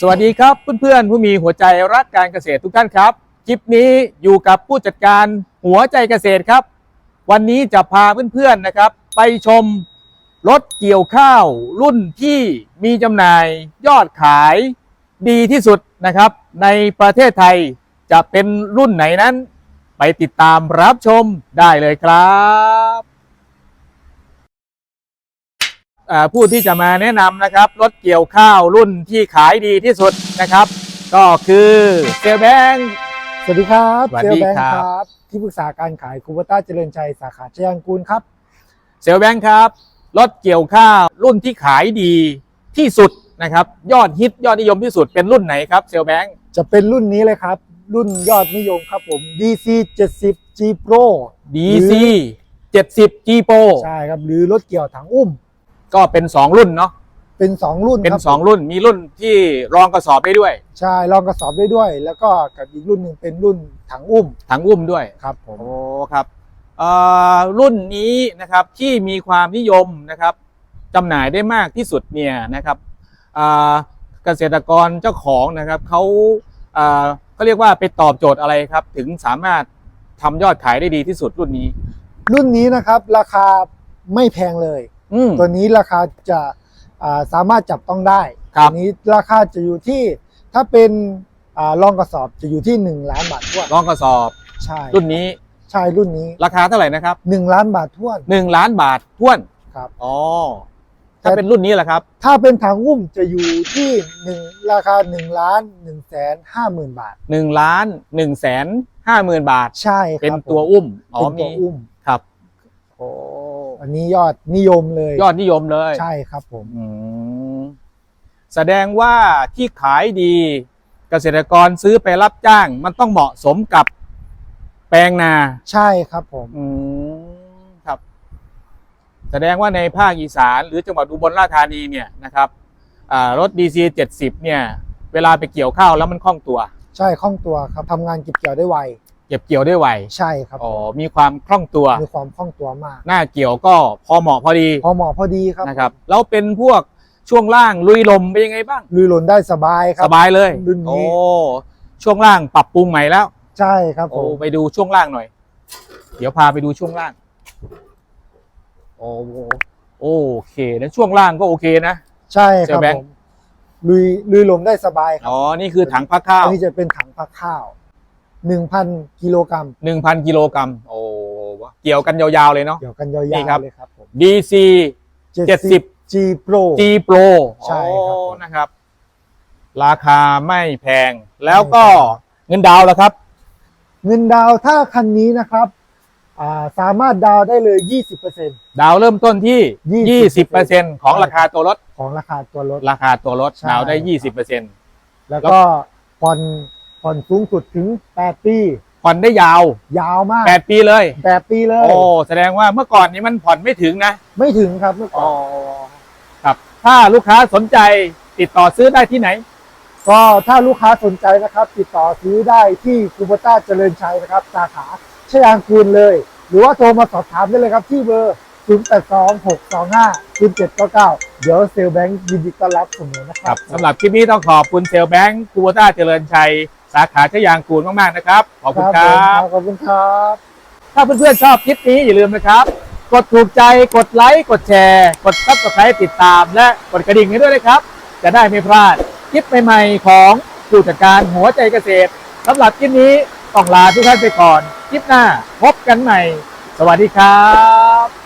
สวัสดีครับเพื่อนๆผู้มีหัวใจรักการเกษตรทุกท่านครับคลิปนี้อยู่กับผู้จัดการหัวใจเกษตรครับ วันนี้จะพาเพื่อนๆนะครับ ไปชมรถเกี่ยวข้าว รุ่นที่มีจำหน่ายยอดขายดีที่สุดนะครับ ในประเทศไทยจะเป็นรุ่นไหนนั้น ไปติดตามรับชมได้เลยครับ ผู้ที่จะมาแนะนำนะครับรถเกี่ยวข้าวรุ่นที่ขายดีที่สุดนะครับ ก็คือเซลแบงค์สวัสดีครับสวัสเซลดีแบงค์ครับครับ ที่ปรึกษาการขายคูเบต้าเจริญชัยสาขาชยางกูลครับ เซลแบงค์ครับรถเกี่ยวข้าวรุ่นที่ขายดีที่สุดนะครับ ยอดฮิตยอดนิยมที่สุดเป็นรุ่นไหนครับเซลแบงค์จะเป็นรุ่นนี้เลยครับ รุ่นยอดนิยมครับผม DC 70 G Pro DC 70 G Pro ใช่ครับหรือรถเกี่ยวถังอุ้ม ก็เป็น2รุ่นเนาะเป็น2รุ่นเป็นครับ2รุ่นมีรุ่นที่รองกระสอบได้ด้วย ใช่ลองกระสอบได้ด้วย แล้วก็กับอีกรุ่นหนึ่งเป็นรุ่นถังอุ้มถังอุ้มด้วยครับผมโอ้ครับเอ่อรุ่นนี้นะครับที่มีความนิยมนะครับจำหน่ายได้มากที่สุดเนี่ยนะครับอ่าเกษตรกรเจ้าของนะครับเขาอ่าเขาเรียกว่าไปตอบโจทย์อะไรครับ ถึงสามารถทำยอดขายได้ดีที่สุดรุ่นนี้ รุ่นนี้นะครับราคาไม่แพงเลย อืม ตัวนี้ราคาจะอ่าสามารถจับต้องได้ครับ ตัวนี้ราคาจะอยู่ที่ถ้าเป็นอ่าลองกระสอบจะอยู่ที่1ล้านบาทท้วนรองกระสอบ ใช่รุ่นนี้ใช่รุ่นนี้ราคาเท่าไหร่นะครับ1ล้านบาทท้วนหนึ่งล้านบาทท้วนครับ อ๋อถ้าเป็นรุ่นนี้แหละครับ ถ้าเป็นถังอุ้มจะอยู่ที่หนึ่งราคา1ล้าน1แสนห้าหมื่นบาทหนึ่งล้านหนึ่งแสนห้าหมื่นบาท ใช่ครับเป็นตัวผมอุ้มอ๋อเป็นตัวมีอุ้ม ครับ โอ้ อันนี้ยอดนิยมเลยยอดนิยมเลยใช่ครับผมอืมแสดงว่าที่ขายดีเกษตรกรซื้อไปรับจ้าง มันต้องเหมาะสมกับแปลงนาใช่ครับผม อืมครับ แสดงว่าในภาคอีสาน หรือจังหวัดอุบลราชธานีเนี่ยนะครับอ่ารถ DC 70เนี่ย เวลาไปเกี่ยวข้าวแล้วมันคล่องตัว ใช่คล่องตัวครับทำงานเก็บเกี่ยวได้ไว เก็บเกี่ยวได้ไวใช่ครับอ๋อมีความคล่องตัว มีความคล่องตัวมาก หน้าเกี่ยวก็พอเหมาะพอดี พอเหมาะพอดีครับนะครับแล้วเป็นพวกช่วงล่างลุยลมเป็นยังไงบ้าง ลุยหล่นได้สบายคสรับบายเลยรุ่นนี้โอ้ช่วงล่างปรับปรุงใหม่แล้ว ใช่ครับผโอ้มไปดูช่วงล่างหน่อย เดี๋ยวพาไปดูช่วงล่าง โอ้โอเคนะช่วงล่างก็โอเคนะ ใช่คเสี่รัยบวแบงค์ผมลุยลุยลมได้สบายครับอ๋อนี่คือถังพักข้าวอันนี้จะเป็นถังพักข้าว หนึ่งพันกิโลกรัมหนึ่งพันกิโลกรัมโอ้เกี่ยวกันยาวๆเลยเนาะเกี่ยวกันยาวนี่ครับๆเลยครับผม DC 70 G Pro G Pro ใช่ครับผมโอ้นะครับ ราคาไม่แพงแล้วก็เงินดาวน์แล้วครับ เงินดาวน์ถ้าคันนี้นะครับอ่าสามารถดาวน์ได้เลย 20%ดาวน์เริ่มต้นที่20% 20%ของราคาตัวรถ ของราคาตัวรถ ราคาตัวรถใช่ดาวน์ได้ครับ20%แล้วก็ผ่อน ผ่อนสูงสุดถึง 8 ปี ผ่อนได้ยาว ยาวมาก 8 ปีเลย 8 ปีเลย โอ้แสดงว่าเมื่อก่อนนี้มันผ่อนไม่ถึงนะ ไม่ถึงครับเมื่อก่อ๋ออนครับถ้าลูกค้าสนใจติดต่อซื้อได้ที่ไหน ก็ถ้าลูกค้าสนใจนะครับ ติดต่อซื้อได้ที่คูโบต้าเจริญชัยนะครับ สาขาชยางกูลเลย หรือว่าโทรมาสอบถามได้เลยครับที่เบอร์0826250799 เดี๋ยวเซลแบงค์ยินดีต้อนรับเสมอนะคครัรับบสำหรับคลิปนี้ต้องขอบคุณเซลลแบงค์คูโบต้าเจริญชัย สาขาชยางกูลมากๆนะครับ ขอบคุณคผรัมบขอบคุณครับ ถ้าเพื่อนๆชอบคลิปนี้อย่าลืมนะครับ กดถูกใจกดไลค์กดแชร์ กดซับสไครต์ติดตาม และกดกระดิ่งให้ด้วยนะครับ จะได้ไม่พลาดคลิปใหม่ๆของผู้จัดการหัวใจเกษตรสำหรับคลิปนี้ต้องลาทุกท่านไปก่อน คลิปหน้าพบกันใหม่ สวัสดีครับ